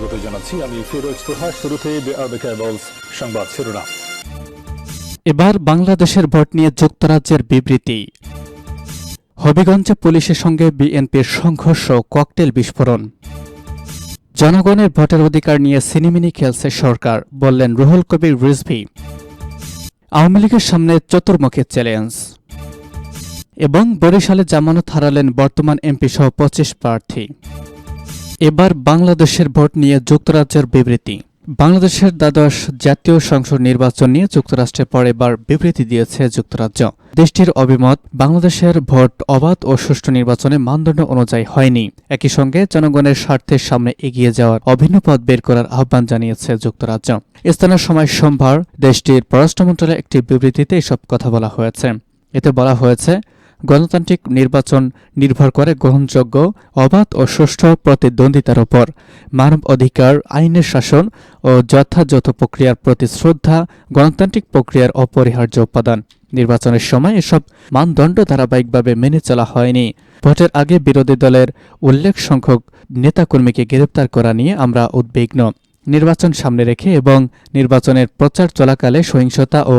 স্বাগত জানাচ্ছি। আমি ফিরোজ তোহা কেবলস সংবাদ শিরোনাম। এবার বাংলাদেশের ভোট নিয়ে যুক্তরাজ্যের বিবৃতি। হবিগঞ্জে পুলিশের সঙ্গে বিএনপির সংঘর্ষ ককটেল বিস্ফোরণ। জনগণের ভোটের অধিকার নিয়ে সিনেমিনি খেলছে সরকার, বললেন রুহুল কবির রিজভি। আওয়ামী লীগের সামনে চতুর্মুখী চ্যালেঞ্জ। এবং বরিশালে জামানত হারালেন বর্তমান এমপি সহ পঁচিশ প্রার্থী। এবার বাংলাদেশের ভোট নিয়ে যুক্তরাজ্যের বিবৃতি। বাংলাদেশের দ্বাদশ জাতীয় সংসদ নির্বাচন নিয়ে যুক্তরাষ্ট্রের পর এবার বিবৃতি দিয়েছে যুক্তরাজ্য। দেশটির অভিমত, বাংলাদেশের ভোট অবাধ ও সুষ্ঠু নির্বাচনে মানদণ্ড অনুযায়ী হয়নি। একই সঙ্গে জনগণের স্বার্থের সামনে এগিয়ে যাওয়ার অভিন্ন পথ বের করার আহ্বান জানিয়েছে যুক্তরাজ্য। স্থানীয় সময় সোমবার দেশটির পররাষ্ট্র মন্ত্রণালয়ের একটি বিবৃতিতে এসব কথা বলা হয়েছে। এতে বলা হয়েছে গণতান্ত্রিক নির্বাচন নির্ভর করে গ্রহণযোগ্য, অবাধ ও সুষ্ঠু প্রতিদ্বন্দ্বিতার উপর। মানব অধিকার, আইনের শাসন ও যথাযথ প্রক্রিয়ার প্রতি শ্রদ্ধা, গণতান্ত্রিক প্রক্রিয়ার অপরিহার্য উপাদান। নির্বাচনের সময় এসব মানদণ্ড ধারাবাহিকভাবে মেনে চলা হয়নি। ভোটের আগে বিরোধী দলের উল্লেখ সংখ্যক নেতাকর্মীকে গ্রেপ্তার করা নিয়ে আমরা উদ্বিগ্ন। নির্বাচন সামনে রেখে এবং নির্বাচনের প্রচার চলাকালে সহিংসতা ও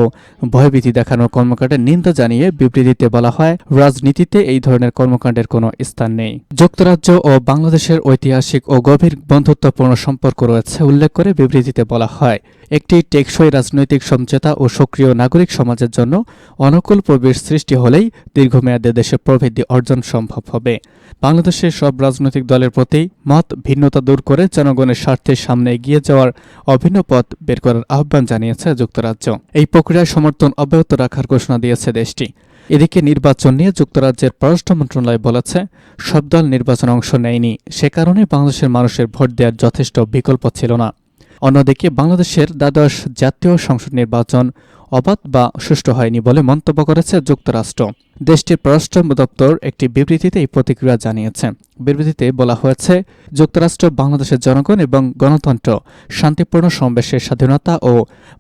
ভয়ভীতি দেখানোর কর্মকাণ্ডের নিন্দা জানিয়ে বিবৃতিতে বলা হয়, রাজনীতিতে এই ধরনের কর্মকাণ্ডের কোনো স্থান নেই। যুক্তরাজ্য ও বাংলাদেশের ঐতিহাসিক ও গভীর বন্ধুত্বপূর্ণ সম্পর্ক রয়েছে উল্লেখ করে বিবৃতিতে বলা হয়। একটি টেকসই রাজনৈতিক সমঝোতা ও সক্রিয় নাগরিক সমাজের জন্য অনুকূল পরিবেশ সৃষ্টি হলেই দীর্ঘমেয়াদে দেশে প্রবৃদ্ধি অর্জন সম্ভব হবে। বাংলাদেশের সব রাজনৈতিক দলের প্রতি মত ভিন্নতা দূর করে জনগণের স্বার্থের সামনে এগিয়ে যাওয়ার অভিন্ন পথ বের করার আহ্বান জানিয়েছে যুক্তরাজ্য। এই প্রক্রিয়ার সমর্থন অব্যাহত রাখার ঘোষণা দিয়েছে দেশটি। এদিকে নির্বাচন নিয়ে যুক্তরাজ্যের পররাষ্ট্র মন্ত্রণালয় বলেছে, সব দল নির্বাচনে অংশ নেয়নি। সে কারণে বাংলাদেশের মানুষের ভোট দেওয়ার যথেষ্ট বিকল্প ছিল না। অন্যদিকে বাংলাদেশের দ্বাদশ জাতীয় সংসদ নির্বাচন অবাধ বা সুষ্ঠু হয়নি বলে মন্তব্য করেছে যুক্তরাষ্ট্র। দেশটির পররাষ্ট্র দপ্তর একটি বিবৃতিতে এই প্রতিক্রিয়া জানিয়েছে। বিবৃতিতে বলা হয়েছে, যুক্তরাষ্ট্র, বাংলাদেশের জনগণ এবং গণতন্ত্র শান্তিপূর্ণ সমাবেশের স্বাধীনতা ও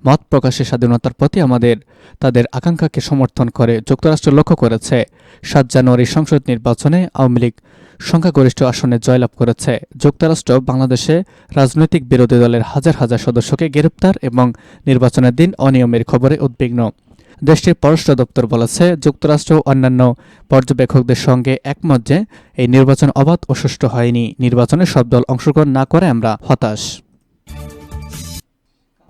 মত প্রকাশের স্বাধীনতার প্রতি আমাদের, তাদের আকাঙ্ক্ষাকে সমর্থন করে যুক্তরাষ্ট্র লক্ষ্য করেছে। সাত জানুয়ারি সংসদ নির্বাচনে আওয়ামী লীগ সংখ্যাগরিষ্ঠ আসনে জয়লাভ করেছে। যুক্তরাষ্ট্র বাংলাদেশে রাজনৈতিক বিরোধী দলের হাজার হাজার সদস্যকে গ্রেপ্তার এবং নির্বাচনের দিন অনিয়মের খবরে উদ্বিগ্ন। দেশটির পররাষ্ট্র দপ্তর বলেছে, যুক্তরাষ্ট্র অন্যান্য পর্যবেক্ষকদের সঙ্গে একমত যে এই নির্বাচন অবাধ ও সুষ্ঠু হয়নি। নির্বাচনে সব দল অংশগ্রহণ না করে আমরা হতাশ।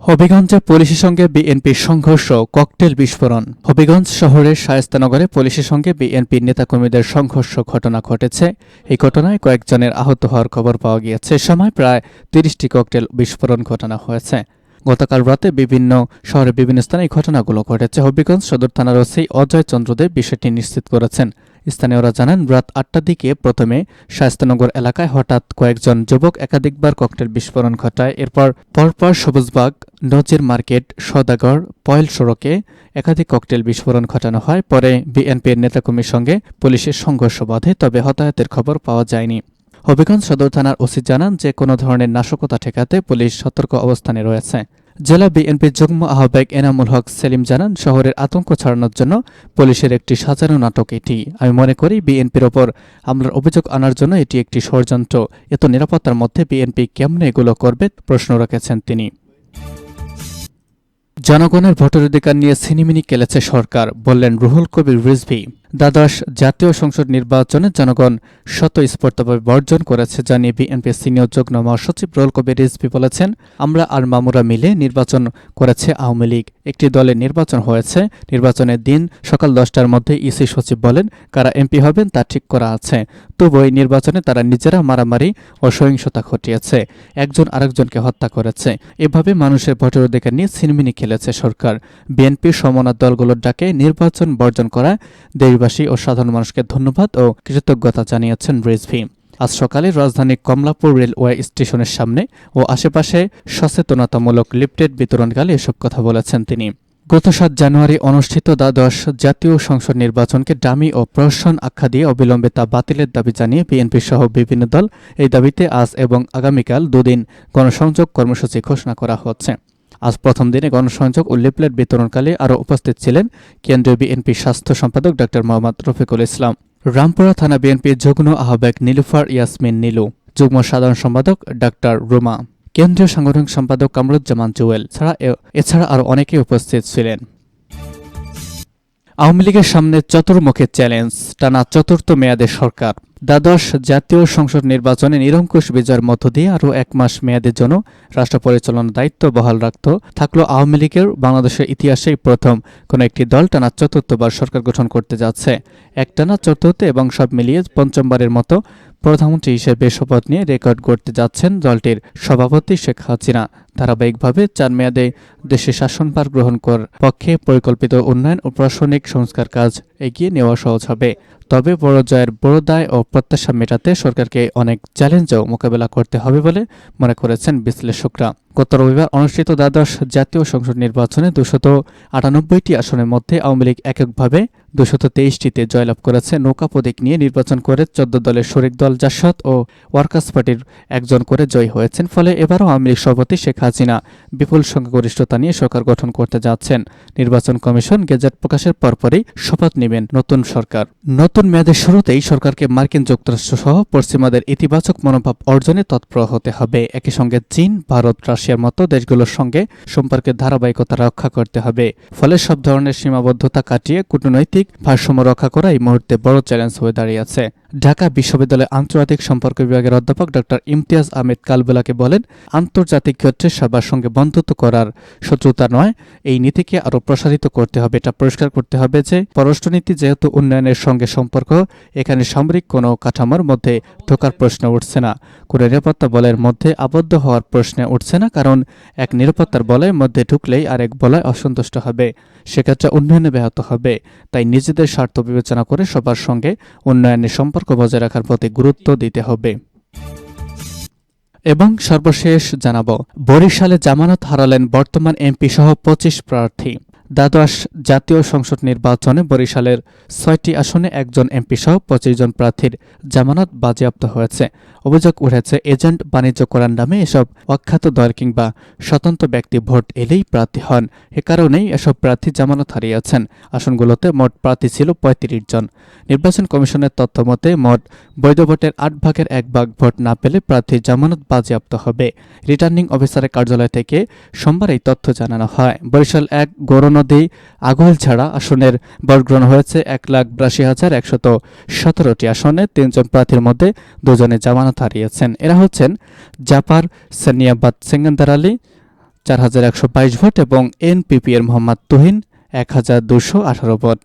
হবিগঞ্জে পুলিশের সঙ্গে বিএনপির সংঘর্ষ, ককটেল বিস্ফোরণ। হবিগঞ্জ শহরের শায়েস্তানগরে পুলিশের সঙ্গে বিএনপির নেতাকর্মীদের সংঘর্ষ ঘটনা ঘটেছে। এই ঘটনায় কয়েকজনের আহত হওয়ার খবর পাওয়া গিয়েছে। সময় প্রায় তিরিশটি ককটেল বিস্ফোরণ ঘটনা হয়েছে। গতকাল রাতে বিভিন্ন শহরের বিভিন্ন স্থানে এই ঘটনাগুলো ঘটেছে। হবিগঞ্জ সদর থানার ওসি অজয় চন্দ্রদেব বিষয়টি নিশ্চিত করেছেন। স্থানীয়রা জানান, রাত আটটার দিকে প্রথমে শায়স্তানগর এলাকায় হঠাৎ কয়েকজন যুবক একাধিকবার ককটেল বিস্ফোরণ ঘটায়। এরপর পরপর সবুজবাগ, নজির মার্কেট সদাগর পয়েল সড়কে একাধিক ককটেল বিস্ফোরণ ঘটানো হয়। পরে বিএনপির নেতাকর্মীর সঙ্গে পুলিশের সংঘর্ষ বাধে, তবে হতাহতের খবর পাওয়া যায়নি। হবিগঞ্জ সদর থানার ওসি জানান যে কোনো ধরনের নাশকতা ঠেকাতে পুলিশ সতর্ক অবস্থানে রয়েছে। জেলা বিএনপির যুগ্ম আহ্বায়ক এনামুল হক সেলিম জানান, শহরের আতঙ্ক ছড়ানোর জন্য পুলিশের একটি সাজানো নাটক এটি। আমি মনে করি বিএনপির ওপর হামলার অভিযোগ আনার জন্য এটি একটি ষড়যন্ত্র। এত নিরাপত্তার মধ্যে বিএনপি কেমনে এগুলো করবে প্রশ্ন রেখেছেন তিনি। জনগণের ভোটার অধিকার নিয়ে সিনিমিনি কেলেছে সরকার, বললেন রুহুল কবির রিজভি। দ্বাদশ জাতীয় সংসদ নির্বাচনে জনগণ স্বতঃস্ফূর্তভাবে বর্জন করেছে জানিয়ে বিএনপির সিনিয়র যুগ্ম মহাসচিব রুহুল কবির রিজভি বলেছেন, আমরা আর মামুরা মিলে নির্বাচন করেছে আওয়ামী লীগ। একটি দলের নির্বাচন হয়েছে। নির্বাচনের দিন সকাল দশটার মধ্যে ইসি সচিব বলেন, কারা এমপি হবেন তা ঠিক করা আছে। তবু এই নির্বাচনে তারা নিজেরা মারামারি ও সহিংসতা ঘটিয়েছে। একজন আরেকজনকে হত্যা করেছে। এভাবে মানুষের ভোটের অধিকার নিয়ে ছিনমিনি খেলেছে সরকার। বিএনপির সমনার দলগুলোর ডাকে নির্বাচন বর্জন করা দেশবাসী ও সাধারণ মানুষকে ধন্যবাদ ও কৃতজ্ঞতা জানিয়েছেন রিজভি। আজ সকালে রাজধানী কমলাপুর রেলওয়ে স্টেশনের সামনে ও আশেপাশে সচেতনতামূলক লিফটেড বিতরণকালে এসব কথা বলেছেন তিনি। গত সাত জানুয়ারি অনুষ্ঠিত দ্বাদশ জাতীয় সংসদ নির্বাচনকে ডামি ও প্রহসন আখ্যা দিয়ে অবিলম্বে তা বাতিলের দাবি জানিয়ে বিএনপি সহ বিভিন্ন দল এই দাবিতে আজ এবং আগামীকাল দুদিন গণসংযোগ কর্মসূচি ঘোষণা করা হচ্ছে। আজ প্রথম দিনে গণসংযোগ ও লিফলেট বিতরণকালে আরও উপস্থিত ছিলেন কেন্দ্রীয় বিএনপি স্বাস্থ্য সম্পাদক ড মোহাম্মদ রফিকুল ইসলাম। রামপুরা থানা বিএনপির যুগ্ম আহ্বায়ক নীলুফার ইয়াসমিন নীলু, যুগ্ম সাধারণ সম্পাদক ডাক্তার রুমা, কেন্দ্রীয় সাংগঠনিক সম্পাদক কামরুজ্জামান জুয়েল ছাড়া এছাড়া আরও অনেকেই উপস্থিত ছিলেন। আওয়ামী লীগের সামনে চতুর্মুখী চ্যালেঞ্জ, টানা চতুর্থ মেয়াদে সরকার। দ্বাদশ জাতীয় সংসদ নির্বাচনে নিরঙ্কুশ বিজয়ের মধ্য দিয়ে আরও এক মাস মেয়াদের জন্য রাষ্ট্র পরিচালনার দায়িত্ব বহাল রাখত। থাকল আওয়ামী লীগের বাংলাদেশের ইতিহাসেই প্রথম কোনো একটি দল টানা চতুর্থবার সরকার গঠন করতে যাচ্ছে। একটানা চতুর্থ এবং সব মিলিয়ে পঞ্চমবারের মতো প্রধানমন্ত্রী হিসেবে শপথ নিয়ে রেকর্ড করতে যাচ্ছেন দলটির সভাপতি শেখ হাসিনা। ধারাবাহিকভাবে চার মেয়াদে দেশে শাসনভার গ্রহণ কর পক্ষে পরিকল্পিত উন্নয়ন ও প্রশাসনিক সংস্কার কাজ এগিয়ে নেওয়া সহজ হবে। তবে বড় জয়ের বড় দায় ও প্রত্যাশা মেটাতে সরকারকে অনেক চ্যালেঞ্জও মোকাবেলা করতে হবে বলে মনে করেছেন বিশ্লেষকরা। গত রবিবার অনুষ্ঠিত দ্বাদশ জাতীয় সংসদ নির্বাচনে দুশত আটানব্বইটি আসনের মধ্যে আওয়ামী লীগ এককভাবে দুশত তেইশটিতে জয়লাভ করেছে। নৌকা প্রতীক নিয়ে নির্বাচন করে চোদ্দ দলের শরিক দল জাসদ ও ওয়ার্কার্স পার্টির একজন করে জয়ী হয়েছেন। ফলে এবারও আওয়ামী লীগ সভাপতি শেখ হাসিনা বিপুল সংখ্যাগরিষ্ঠতা নিয়ে সরকার গঠন করতে যাচ্ছেন। নির্বাচন কমিশন গেজেট প্রকাশের পরপরই শপথ নেবেন নতুন সরকার। নতুন মেয়াদের শুরুতেই সরকারকে মার্কিন যুক্তরাষ্ট্র সহ পশ্চিমাদের ইতিবাচক মনোভাব অর্জনে তৎপর হতে হবে। একই সঙ্গে চীন, ভারত রাশিয়ার মতো দেশগুলোর সঙ্গে সম্পর্কের ধারাবাহিকতা রক্ষা করতে হবে। ফলে সব ধরনের সীমাবদ্ধতা কাটিয়ে কূটনৈতিক ভারসাম্য রক্ষা করা এই মুহূর্তে বড় চ্যালেঞ্জ হয়ে দাঁড়িয়েছে ঢাকা বিশ্ববিদ্যালয়ের আন্তর্জাতিক সম্পর্ক বিভাগের অধ্যাপক ডক্টর ইমতিয়াজ আহমেদ কালবেলাকে বলেন, আন্তর্জাতিক ক্ষেত্রে সবার সঙ্গে বন্ধুত্ব করার শত্রুতা নয়, এই নীতিকে আরও প্রসারিত করতে হবে। এটা পরিষ্কার করতে হবে যে, পররাষ্ট্রনীতি যেহেতু উন্নয়নের সঙ্গে সম্পর্ক, এখানে সামরিক কোনো কাঠামোর মধ্যে ঢোকার প্রশ্ন উঠছে না। কোনো নিরাপত্তা বলের মধ্যে আবদ্ধ হওয়ার প্রশ্নে উঠছে না, কারণ এক নিরাপত্তার বলয়ের মধ্যে ঢুকলেই আরেক বলয় অসন্তুষ্ট হবে। সেক্ষেত্রে উন্নয়নে ব্যাহত হবে। তাই নিজেদের স্বার্থ বিবেচনা করে সবার সঙ্গে উন্নয়নের সম্পর্ক বজায় রাখার প্রতি গুরুত্ব দিতে হবে। এবং সর্বশেষ জানাব, বরিশালে জামানত হারালেন বর্তমান এমপি সহ পঁচিশ প্রার্থী। দ্বাদশ জাতীয় সংসদ নির্বাচনে বরিশালের ছয়টি আসনে একজন এমপি সহ পঁচিশ জন প্রার্থীর জামানত বাজেয়াপ্ত হয়েছে। অভিযোগ উঠেছে, এজেন্ট বাণিজ্য করার নামে এসব অখ্যাত দল কিংবা স্বতন্ত্র ব্যক্তি ভোট এলেই প্রার্থী হন। এ কারণেই এসব প্রার্থী জামানত হারিয়েছেন। আসনগুলোতে মোট প্রার্থী ছিল পঁয়ত্রিশ জন। নির্বাচন কমিশনের তথ্য মতে, মোট বৈধ ভোটের আট ভাগের এক ভাগ ভোট না পেলে প্রার্থীর জামানত বাজেয়াপ্ত হবে। রিটার্নিং অফিসারের কার্যালয় থেকে সোমবার এই তথ্য জানানো হয়। বরিশাল এক গৌরনদী আগুয়েল ছাড়া আসনের ভোট গ্রহণ হয়েছে এক লাখ বিরাশি হাজার একশত সতেরোটি আসনে। তিনজন প্রার্থীর মধ্যে দুজনে জামানত হারিয়েছেন। এরা হচ্ছেন জাপার সানিয়াবাদ সেঙ্গান্দার আলী, চার হাজার একশো বাইশ ভোট এবং এনপিপি এর মোহাম্মদ তুহিন, এক হাজার দুশো আঠারো ভোট।